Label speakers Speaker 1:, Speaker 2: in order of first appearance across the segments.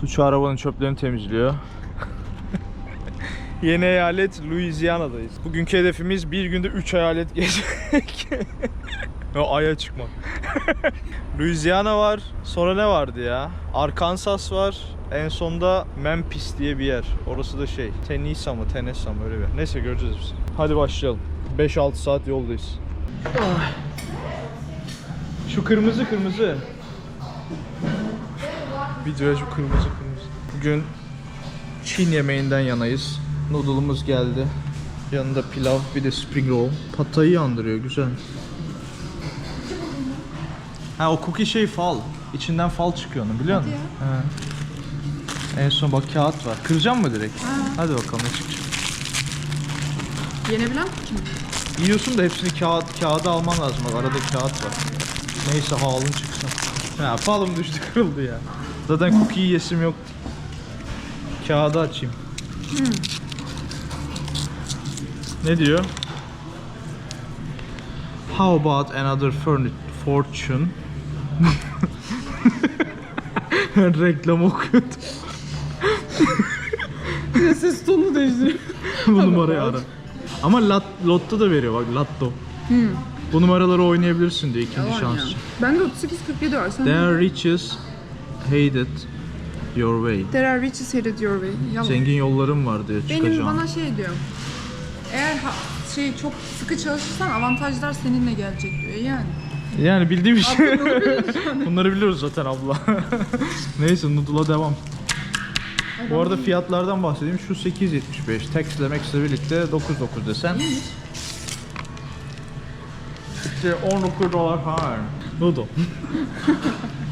Speaker 1: Tuğçe arabanın çöplerini temizliyor. Yeni eyalet Louisiana'dayız. Bugünkü hedefimiz bir günde 3 eyalet gezmek. o aya çıkmak. Louisiana var. Sonra ne vardı ya? Arkansas var. En sonda Memphis diye bir yer. Orası da şey. Tennessee mı? Tennessee mı? Öyle bir yer. Neyse göreceğiz biz. Hadi başlayalım. 5-6 saat yoldayız. Şu kırmızı kırmızı. Videoya şu kırmızı kırmızı. Bugün Çin yemeğinden yanayız. Noodle'ımız geldi. Yanında pilav, bir de spring roll. Patayı andırıyor, güzel. Ha o cookie şey fal. İçinden fal çıkıyor onu biliyor musun? He. En son bak kağıt var. Kıracağım mı direkt? Hadi bakalım ne çıkacak.
Speaker 2: Yenebilen kim?
Speaker 1: Yiyorsun da hepsini kağıt kağıda alman lazım. Bak arada kağıt var. Neyse halın çıksın. Ha falım düştü kırıldı ya. Zaten cookie yesim yok. Kağıdı açayım. Ne diyor? How about another fortune? Reklam okuyordu.
Speaker 2: Ses tonunu değiştiriyor.
Speaker 1: Bu numarayı ara. Ama lot, lotta da veriyor bak lotto. Bu numaraları oynayabilirsin diye ikinci şans.
Speaker 2: Ben de 38-47 var. Sen
Speaker 1: Their riches hated your way.
Speaker 2: There are riches headed your way. Yalan.
Speaker 1: Zengin yollarım var
Speaker 2: Benim
Speaker 1: çıkacağım.
Speaker 2: bana şey diyor. Eğer ha- şey çok sıkı çalışırsan avantajlar seninle gelecek diyor yani.
Speaker 1: Yani bildiğim bir şey. Bunları biliyoruz zaten abla. Neyse noodle'a devam. Bu arada fiyatlardan bahsedeyim. Şu 8.75. Tax ile max'le birlikte 9.9 desen. İşte 19 dolar falan. Noodle.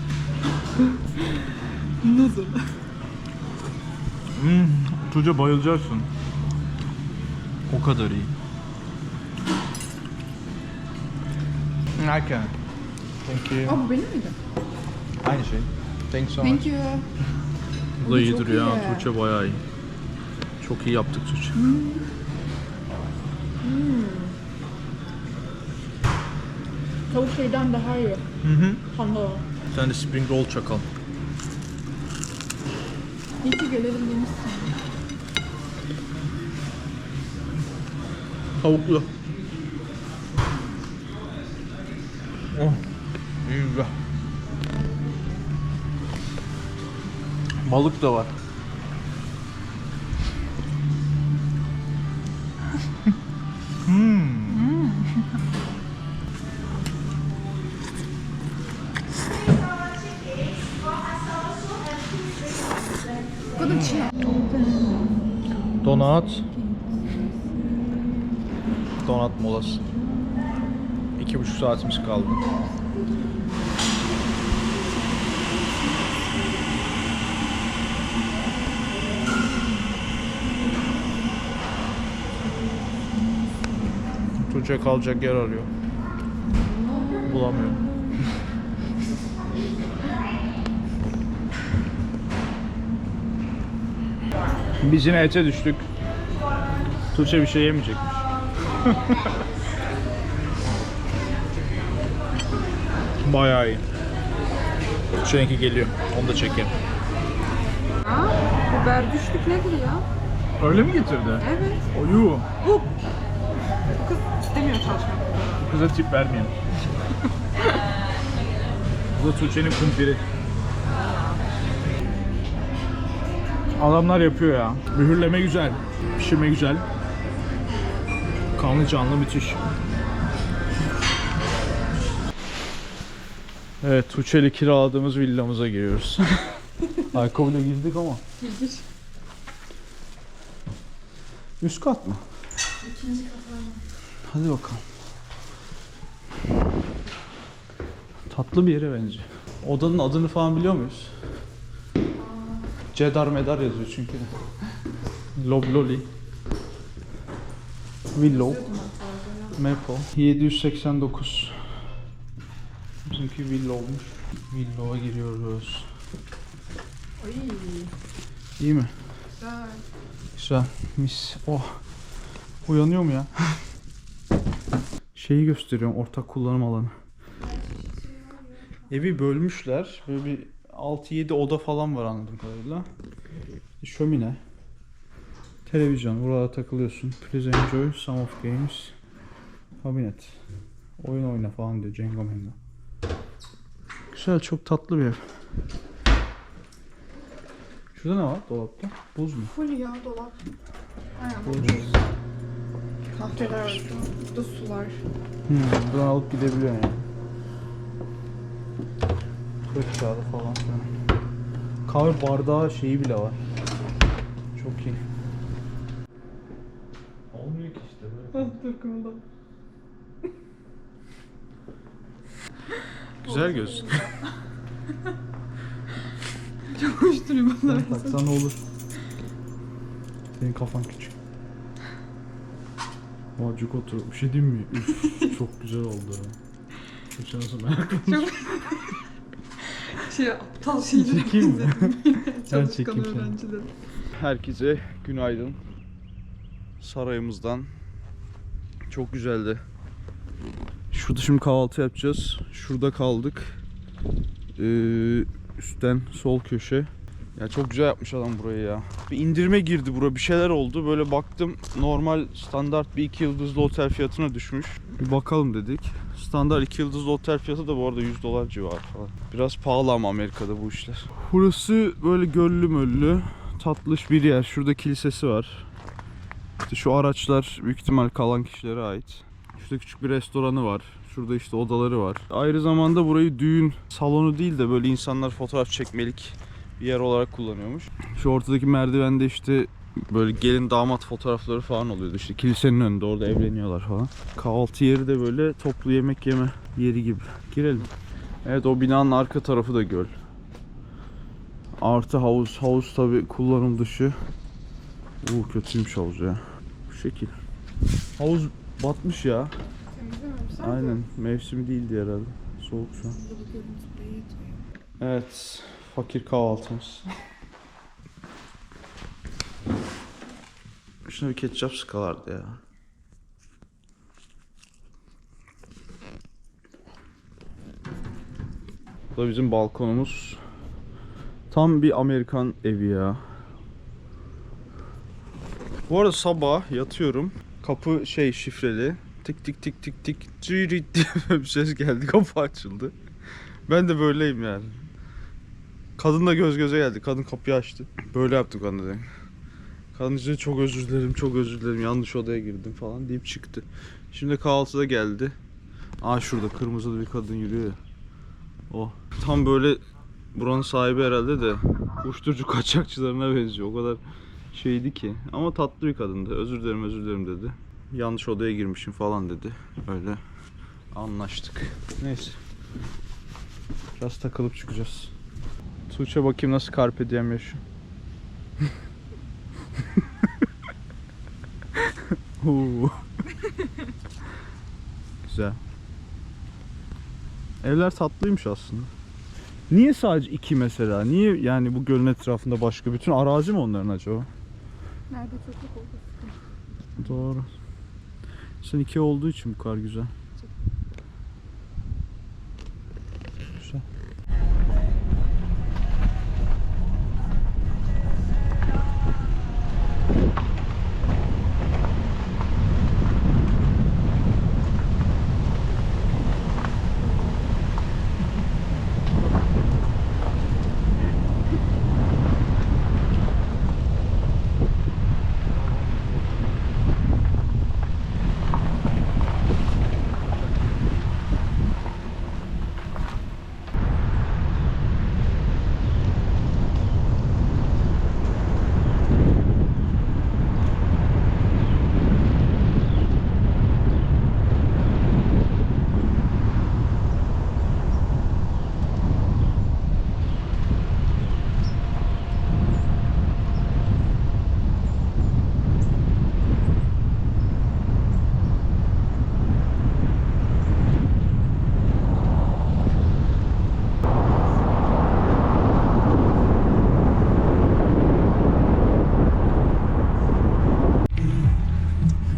Speaker 2: Noodle.
Speaker 1: Hmm, Tuğçe bayılacaksın. O kadar iyi. Erken. Thank you.
Speaker 2: Aa bu benim miydi?
Speaker 1: Aynı şey. Thanks so much.
Speaker 2: Thank you.
Speaker 1: Bu da iyi
Speaker 2: çok
Speaker 1: duruyor ha. Tuğçe bayağı iyi. Çok iyi yaptık Tuğçe.
Speaker 2: Tavuk şeyden daha iyi.
Speaker 1: Hı hı.
Speaker 2: Panda.
Speaker 1: Bir tane de spring roll çakal.
Speaker 2: İyi ki gelelim demişsin.
Speaker 1: Tavuklu. Oh. iyi güzel. Balık da var. Donat. Donat molası. İki buçuk saatimiz kaldı. Tuğçe kalacak yer arıyor. Bulamıyor. Biz yine ete düştük. Tuğçe bir şey yemeyecekmiş. Bayağı iyi. Tuğçe'ninki geliyor. Onu da çekeyim.
Speaker 2: Aa, biber düştük nedir ya?
Speaker 1: Öyle mi getirdi?
Speaker 2: Evet.
Speaker 1: Oyu.
Speaker 2: Bu kız istemiyor çalışmak.
Speaker 1: Kıza tip vermeyin. Bu da Tuğçe'nin kumpiri. Adamlar yapıyor ya. Mühürleme güzel. Pişirme güzel. Kanlı canlı müthiş. Evet Tuğçe'li kiraladığımız villamıza giriyoruz. Ayakkabıyla girdik ama.
Speaker 2: İlginç.
Speaker 1: Üst kat mı?
Speaker 2: İkinci kat
Speaker 1: Hadi bakalım. Tatlı bir yere benziyor. Odanın adını falan biliyor muyuz? Cedar medar yazıyor çünkü. Lobloli. Willow. Maple. 789. Bizimki Willow'muş. Willow'a giriyoruz.
Speaker 2: Ay
Speaker 1: İyi mi?
Speaker 2: güzel.
Speaker 1: Güzel. Mis. Oh. Uyanıyor mu ya? Şeyi gösteriyorum. Ortak kullanım alanı. Evi bölmüşler. Böyle bir 6-7 oda falan var anladığım kadarıyla. Şömine. Televizyon. Burada takılıyorsun. Please enjoy some of games. Kabinet. Oyun oyna falan diyor. Cengo Mengo. Güzel çok tatlı bir ev. Şurada ne var dolapta? Buz mu?
Speaker 2: Full ya dolap. Aynen.
Speaker 1: Buz.
Speaker 2: Kahveler var. Burada sular.
Speaker 1: Hmm, buradan alıp gidebiliyor yani. Kırk kağıdı falan filan. Kahve bardağı şeyi bile var. Çok iyi. Olmuyor ki
Speaker 2: kumda.
Speaker 1: Güzel göz.
Speaker 2: Çok hoş duruyor bunlar.
Speaker 1: Taksan olur. Senin kafan küçük. Macuk otur. Bir şey diyeyim mi? Üf, çok güzel oldu. Geçen sene ayaklarım.
Speaker 2: Şey aptal şeyleri
Speaker 1: Çekeyim mi?
Speaker 2: Çalışkan
Speaker 1: çekeyim seni.
Speaker 2: öğrenciler.
Speaker 1: Herkese günaydın. Sarayımızdan. Çok güzeldi. Şurada şimdi kahvaltı yapacağız. Şurada kaldık. Ee, üstten sol köşe. Ya çok güzel yapmış adam burayı ya. Bir indirime girdi bura. Bir şeyler oldu. Böyle baktım normal standart bir iki yıldızlı otel fiyatına düşmüş. Bir bakalım dedik. Standart iki yıldızlı otel fiyatı da bu arada 100 dolar civarı falan. Biraz pahalı ama Amerika'da bu işler. Burası böyle göllü möllü tatlış bir yer. Şurada kilisesi var. İşte şu araçlar büyük ihtimal kalan kişilere ait. Şurada küçük bir restoranı var. Şurada işte odaları var. Ayrı zamanda burayı düğün salonu değil de böyle insanlar fotoğraf çekmelik bir yer olarak kullanıyormuş. Şu ortadaki merdivende işte böyle gelin damat fotoğrafları falan oluyordu. İşte kilisenin önünde orada evleniyorlar falan. Kahvaltı yeri de böyle toplu yemek yeme yeri gibi. Girelim. Evet o binanın arka tarafı da göl. Artı havuz. Havuz tabi kullanım dışı. Uuu kötüymüş havuz ya. Şekil. Havuz batmış ya. Aynen. Mevsim değildi herhalde. Soğuk şu an. Evet. Fakir kahvaltımız. Şuna bir ketçap sıkalardı ya. Bu da bizim balkonumuz. Tam bir Amerikan evi ya. Bu arada sabah yatıyorum. Kapı şey şifreli. Tik tik tik tik tik cırit diye bir ses geldi. Kapı açıldı. Ben de böyleyim yani. Kadınla göz göze geldi. Kadın kapıyı açtı. Böyle yaptık kadınla. dedi. Kadın işte çok özür dilerim, çok özür dilerim. Yanlış odaya girdim falan deyip çıktı. Şimdi kahvaltıda geldi. Aa şurada kırmızılı bir kadın yürüyor ya. O. Tam böyle buranın sahibi herhalde de uyuşturucu kaçakçılarına benziyor. O kadar şeydi ki. Ama tatlı bir kadındı. Özür dilerim, özür dilerim dedi. Yanlış odaya girmişim falan dedi. Öyle anlaştık. Neyse. Biraz takılıp çıkacağız. Tuğçe bakayım nasıl carpe diem yaşıyor. Güzel. Evler tatlıymış aslında. Niye sadece iki mesela? Niye yani bu gölün etrafında başka bütün arazi mi onların acaba?
Speaker 2: Nerede çocuk oldu?
Speaker 1: Doğru. Sen iki olduğu için bu kadar. Güzel.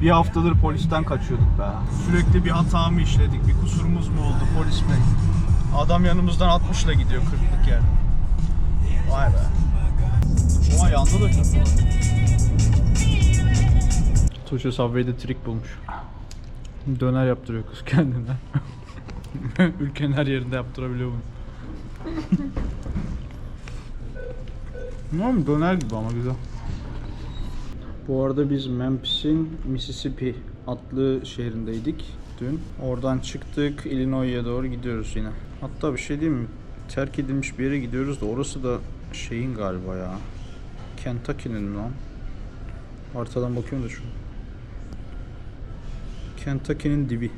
Speaker 1: Bir haftadır polisten kaçıyorduk be. Sürekli bir hata mı işledik, bir kusurumuz mu oldu polis bey? Adam yanımızdan 60 ile gidiyor 40'lık yer. Vay be. Ama yanda da kötü. Tuğçe Subway'de trik bulmuş. Döner yaptırıyor kız kendine. Ülkenin her yerinde yaptırabiliyor bunu. Normal döner gibi ama güzel. Bu arada biz Memphis'in Mississippi adlı şehrindeydik dün. Oradan çıktık Illinois'a doğru gidiyoruz yine. Hatta bir şey diyeyim mi? Terk edilmiş bir yere gidiyoruz da orası da şeyin galiba ya. Kentucky'nin lan. Haritadan bakıyorum da şu. Kentucky'nin dibi.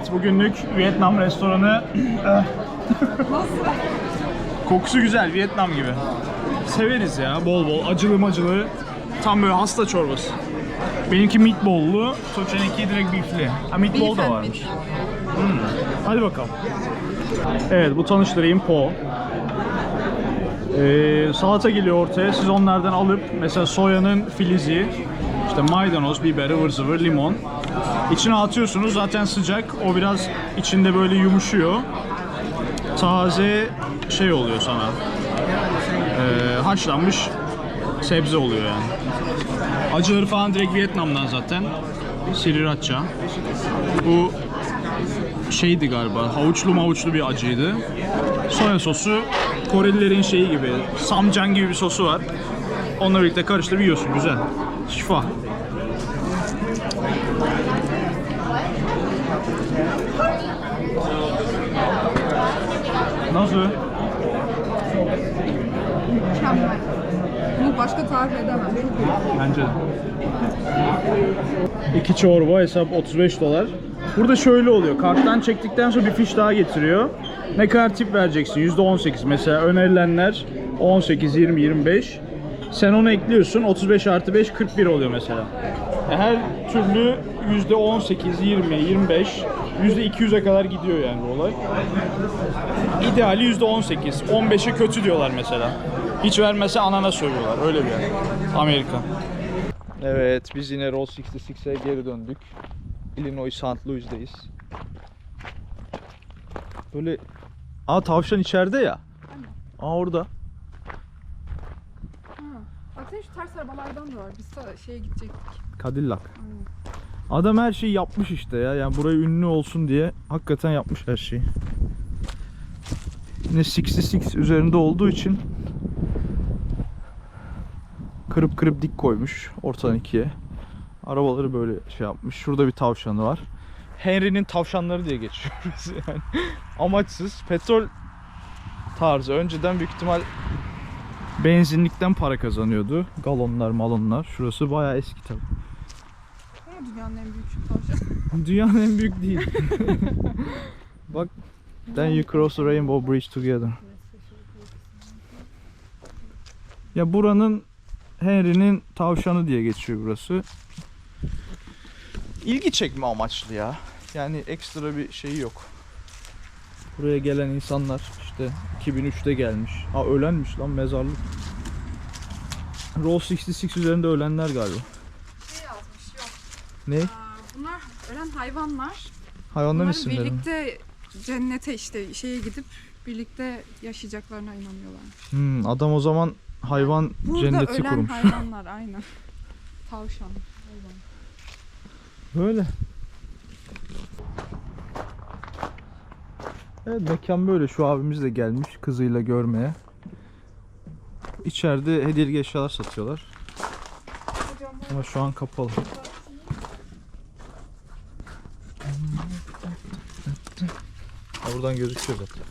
Speaker 1: Evet, bugünlük Vietnam restoranı. Kokusu güzel, Vietnam gibi. Severiz ya, bol bol. Acılı macılı. Tam böyle hasta çorbası. Benimki meatball'lu, Tuğçe'ninki direkt beefli. Ha meatball
Speaker 2: Beef
Speaker 1: da
Speaker 2: and
Speaker 1: varmış. Hmm. Hadi bakalım. Evet, bu tanıştırayım Po. Ee, salata geliyor ortaya. Siz onlardan alıp mesela soyanın filizi, işte maydanoz, biber, ıvır zıvır, limon. İçine atıyorsunuz. Zaten sıcak. O biraz içinde böyle yumuşuyor. Taze şey oluyor sana. Ee, haşlanmış sebze oluyor yani. Acıları falan direkt Vietnam'dan zaten. Sriracha. Bu şeydi galiba. Havuçlu mavuçlu bir acıydı. Soya sosu Korelilerin şeyi gibi. Samcan gibi bir sosu var. Onunla birlikte karıştırıp yiyorsun. Güzel. Şifa. Nasıl?
Speaker 2: Mükemmel. Bunu başka tarif edemem.
Speaker 1: Bence de. İki çorba hesap 35 dolar. Burada şöyle oluyor. Karttan çektikten sonra bir fiş daha getiriyor. Ne kadar tip vereceksin? %18 mesela önerilenler 18, 20, 25. Sen onu ekliyorsun. 35 artı 5 41 oluyor mesela. E, Her türlü %18, 20, 25, %200'e kadar gidiyor yani bu olay. İdeali %18. 15'i kötü diyorlar mesela. Hiç vermese anana söylüyorlar. Öyle bir yer. Amerika. Evet biz yine Roll 66'e geri döndük. Illinois St. Louis'deyiz. Böyle... Aa tavşan içeride ya. Aa orada.
Speaker 2: Zaten şu ters arabalardan da var. Biz şeye gidecektik.
Speaker 1: Cadillac.
Speaker 2: Aynen.
Speaker 1: Adam her şeyi yapmış işte ya. Yani burayı ünlü olsun diye hakikaten yapmış her şeyi. Yine 66 üzerinde olduğu için kırıp kırıp dik koymuş ortadan ikiye. Arabaları böyle şey yapmış. Şurada bir tavşanı var. Henry'nin tavşanları diye geçiyoruz yani. Amaçsız petrol tarzı. Önceden büyük ihtimal benzinlikten para kazanıyordu. Galonlar malonlar. Şurası bayağı eski tabii.
Speaker 2: Ama dünyanın en büyük şu tavşan.
Speaker 1: Dünyanın en büyük değil. Bak. Then you cross the rainbow bridge together. Ya buranın Henry'nin tavşanı diye geçiyor burası. İlgi çekme amaçlı ya. Yani ekstra bir şey yok. Buraya gelen insanlar işte 2003'te gelmiş. Ha ölenmiş lan mezarlık. Roll 66 üzerinde ölenler galiba. Ne?
Speaker 2: Bunlar ölen hayvanlar.
Speaker 1: Hayvanların
Speaker 2: Bunların
Speaker 1: isimleri mi?
Speaker 2: birlikte cennete işte şeye gidip birlikte yaşayacaklarına inanıyorlar.
Speaker 1: Hmm, adam o zaman hayvan
Speaker 2: Burada
Speaker 1: cenneti
Speaker 2: ölen
Speaker 1: kurmuş.
Speaker 2: hayvanlar aynen. Tavşan. hayvan.
Speaker 1: Böyle. Evet mekan böyle. Şu abimiz de gelmiş kızıyla görmeye. İçeride hediyelik eşyalar satıyorlar. Ama şu an kapalı. Buradan gözüküyor zaten.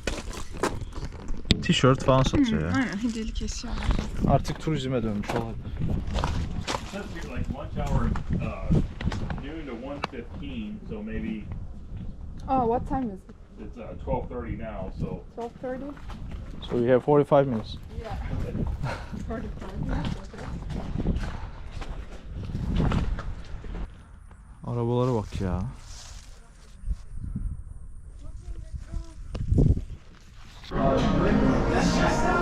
Speaker 1: Tişört falan satıyor ya.
Speaker 2: Aynen hediyelik eşya.
Speaker 1: Artık turizme dönmüş olabilir.
Speaker 3: Uh,
Speaker 2: Oh, what time is it?
Speaker 3: it's, uh, twelve thirty now, so
Speaker 2: 12:30?
Speaker 1: So we have 45 minutes.
Speaker 2: Yeah. 45.
Speaker 1: Arabalara bak ya.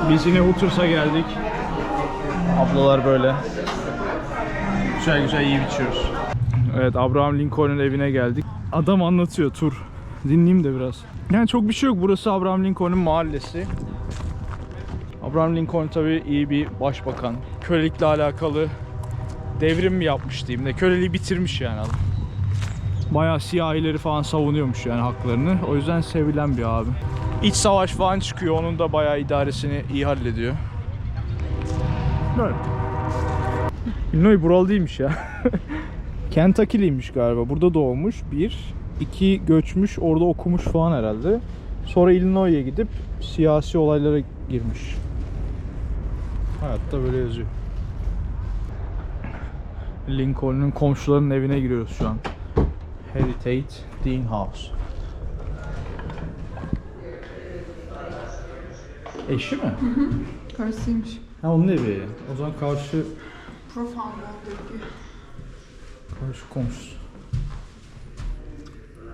Speaker 1: Biz yine Hooters'a geldik. Ablalar böyle. Güzel güzel yiyip içiyoruz. Evet Abraham Lincoln'un evine geldik. Adam anlatıyor tur. Dinleyeyim de biraz. Yani çok bir şey yok. Burası Abraham Lincoln'un mahallesi. Abraham Lincoln tabii iyi bir başbakan. Kölelikle alakalı devrim mi yapmış diyeyim de köleliği bitirmiş yani adam. Bayağı siyahileri falan savunuyormuş yani haklarını. O yüzden sevilen bir abi. İç savaş falan çıkıyor. Onun da bayağı idaresini iyi hallediyor. Böyle. Illinois buralı değilmiş ya. Kentucky'liymiş galiba. Burada doğmuş. Bir. iki göçmüş. Orada okumuş falan herhalde. Sonra Illinois'e gidip siyasi olaylara girmiş. Hayatta böyle yazıyor. Lincoln'un komşularının evine giriyoruz şu an. Heritage Dean House. Eşi mi?
Speaker 2: Karısıymış.
Speaker 1: Ha onun evi. O zaman karşı
Speaker 2: Wall'daki.
Speaker 1: karşı komşusu.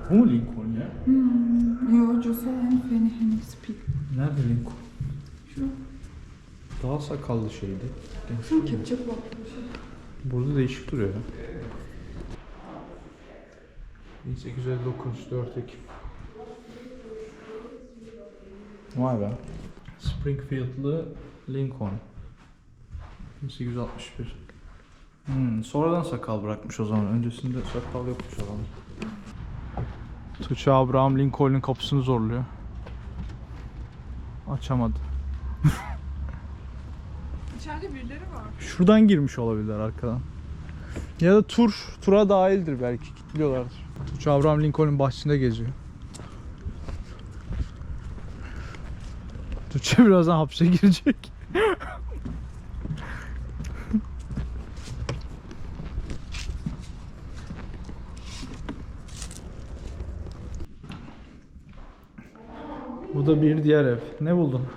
Speaker 1: Bu mu Lincoln ya?
Speaker 2: Yo, Josiah and Fanny Henry Speed.
Speaker 1: Nerede Lincoln?
Speaker 2: Şu.
Speaker 1: Daha sakallı şeydi.
Speaker 2: Şu kepçe kulaklı bir şey.
Speaker 1: Burada değişik duruyor ya. 1859 4 Ekim. Vay be. Springfield'lı Lincoln. 1861. Hmm, sonradan sakal bırakmış o zaman. Öncesinde sakal yokmuş adam. Tuğçe Abraham Lincoln'un kapısını zorluyor. Açamadı.
Speaker 2: İçeride birileri var.
Speaker 1: Şuradan girmiş olabilirler arkadan. Ya da tur, tura dahildir belki. Kilitliyorlardır. Tuğçe Abraham Lincoln'un bahçesinde geziyor. Tuğçe birazdan hapse girecek. Bu da bir diğer ev. Ne buldun?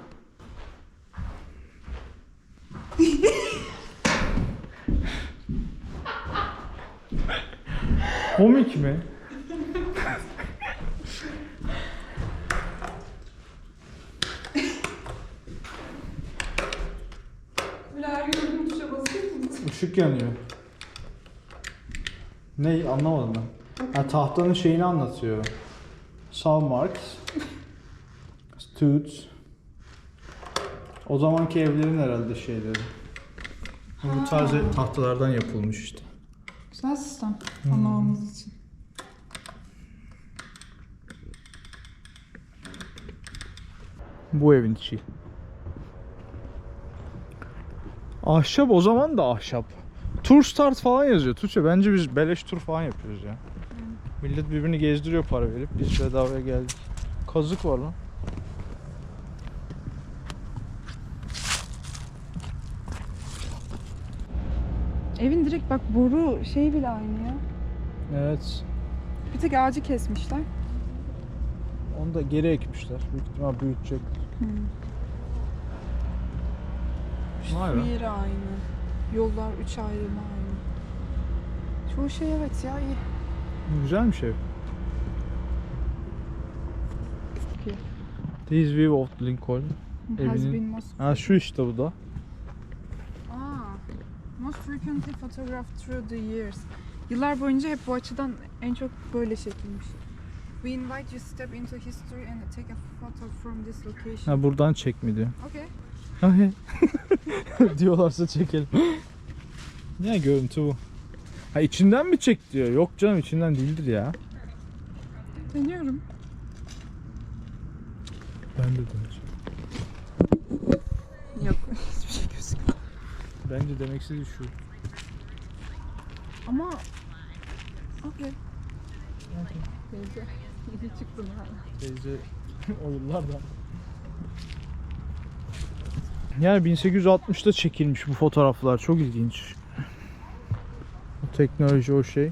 Speaker 1: Komik mi?
Speaker 2: Böyle her gördüğüm tuşa basıyor
Speaker 1: yanıyor. Ne anlamadım ben. Ha, tahtanın şeyini anlatıyor. Salmarks. Stutes. O zamanki evlerin herhalde şeyleri. Bu tarz tahtalardan yapılmış işte.
Speaker 2: Güzel sistem. Anlamamız için.
Speaker 1: Bu evin içi. Ahşap o zaman da ahşap. Tur start falan yazıyor Tuğçe. Bence biz beleş tur falan yapıyoruz ya. Millet birbirini gezdiriyor para verip biz bedavaya geldik. Kazık var lan.
Speaker 2: Evin direkt bak boru şey bile aynı ya.
Speaker 1: Evet.
Speaker 2: Bir tek ağacı kesmişler.
Speaker 1: Onu da geri ekmişler. Büyük ihtimal büyütecekler. Vay
Speaker 2: Su
Speaker 1: be.
Speaker 2: aynı. Yollar üç ayrımı aynı. Çoğu şey evet ya iyi.
Speaker 1: Güzelmiş ev.
Speaker 2: Çok iyi.
Speaker 1: This view of Lincoln.
Speaker 2: Has
Speaker 1: Evinin-
Speaker 2: been most...
Speaker 1: Ha şu işte bu da.
Speaker 2: Aa, most frequently photographed through the years. Yıllar boyunca hep bu açıdan en çok böyle çekilmiş. We invite you to step into history and take a photo from this location.
Speaker 1: Ha buradan çek mi diyor.
Speaker 2: Okay.
Speaker 1: Diyorlarsa çekelim. ne görüntü bu? Ha içinden mi çek diyor. Yok canım içinden değildir ya.
Speaker 2: Deniyorum.
Speaker 1: Ben de deneyeceğim.
Speaker 2: Yok hiçbir şey gözükmüyor.
Speaker 1: Bence demek istediği şu.
Speaker 2: Ama... Okay. Teyze. İyi çıktın ha.
Speaker 1: Teyze o yıllarda. Yani 1860'da çekilmiş bu fotoğraflar. Çok ilginç. O teknoloji o şey.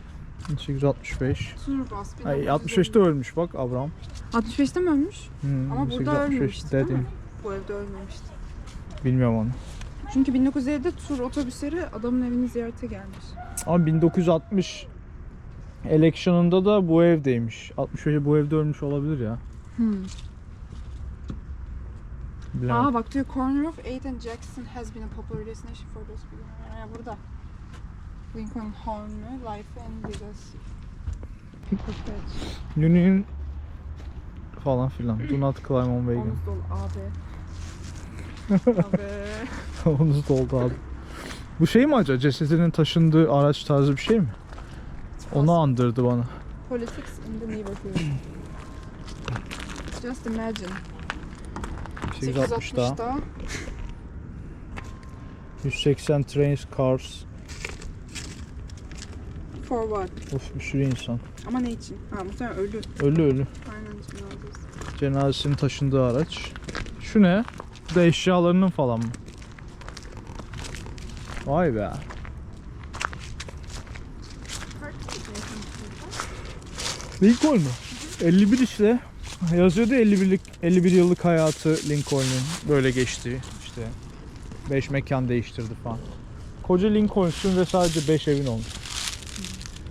Speaker 1: 1865.
Speaker 2: Turbas.
Speaker 1: Ay 65'te ölmüş bak Abraham.
Speaker 2: 65'te mi ölmüş?
Speaker 1: Hmm,
Speaker 2: Ama burada
Speaker 1: 1865
Speaker 2: ölmemişti, değil
Speaker 1: dedim.
Speaker 2: mi? Bu evde ölmemişti.
Speaker 1: Bilmiyorum onu.
Speaker 2: Çünkü 1950'de tur otobüsleri adamın evini ziyarete gelmiş.
Speaker 1: Ama 1960 election'ında da bu evdeymiş. 65'e bu evde ölmüş olabilir ya.
Speaker 2: Hmm.
Speaker 1: Bilemem.
Speaker 2: Aa bak diyor corner of 8 and Jackson has been a popular destination for those people. Ha, burada. Lincoln Home, Life and Legacy.
Speaker 1: Union falan filan. Do not climb on wagon.
Speaker 2: Omuz dolu AB. AB.
Speaker 1: Omuz doldu abi. Bu şey mi acaba? Cesedinin taşındığı araç tarzı bir şey mi? Onu andırdı bana.
Speaker 2: Politics in the neighborhood. Just imagine.
Speaker 1: 860 daha.
Speaker 2: 860'da
Speaker 1: 180 trains, cars.
Speaker 2: for what?
Speaker 1: Of bir sürü insan.
Speaker 2: Ama ne için? Ha muhtemelen ölü.
Speaker 1: Ölü ölü.
Speaker 2: Aynen cenazesi.
Speaker 1: Cenazesinin taşındığı araç. Şu ne? Bu da eşyalarının falan mı? Vay be. Lincoln mu? 51 işte. Yazıyordu 51'lik 51 yıllık hayatı Lincoln'un böyle geçti. İşte 5 mekan değiştirdi falan. Koca Lincoln'sun ve sadece 5 evin olmuş.